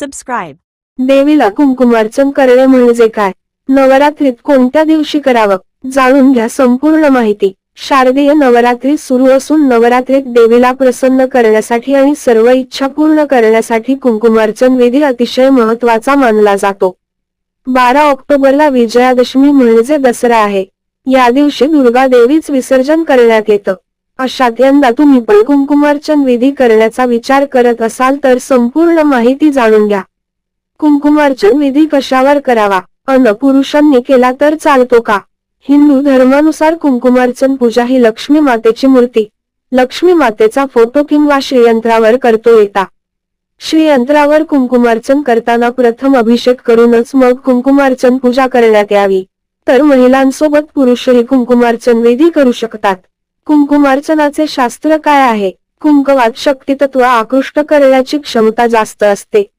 Subscribe देवीला कुंकुमार्चन करणे म्हणजे काय? नवरात्रीत कोणत्या दिवशी करावं? जाणून घ्या संपूर्ण माहिती. शारदीय नवरात्री सुरू असून नवरात्रीत देवीला प्रसन्न करण्यासाठी आणि सर्व इच्छा पूर्ण करण्यासाठी कुंकुमार्चन विधी अतिशय महत्त्वाचा मानला जातो. बारा ऑक्टोबरला विजयादशमी म्हणजे दसरा आहे. या दिवशी दुर्गा देवीच विसर्जन करण्यात येतं. अशात यंदा तुम्ही पण कुंकुमार्चन विधी करण्याचा विचार करत असाल तर संपूर्ण माहिती जाणून घ्या. कुंकुमार्चन विधी कशावर करावा? अन पुरुषांनी केला तर चालतो का? हिंदू धर्मानुसार कुंकुमार्चन पूजा ही लक्ष्मी मातेची मूर्ती. लक्ष्मी मातेचा फोटो किंवा श्रीयंत्रावर करतो येता. श्रीयंत्रावर कुंकुमार्चन करताना प्रथम अभिषेक करूनच मग कुंकुमार्चन पूजा करण्यात यावी. तर महिलांसोबत पुरुषही कुंकुमार्चन विधी करू शकतात. कुंकुमार्चनाचे शास्त्र काय आहे? कुंकवात शक्तितत्व आकृष्ट करण्याची क्षमता जास्त असते.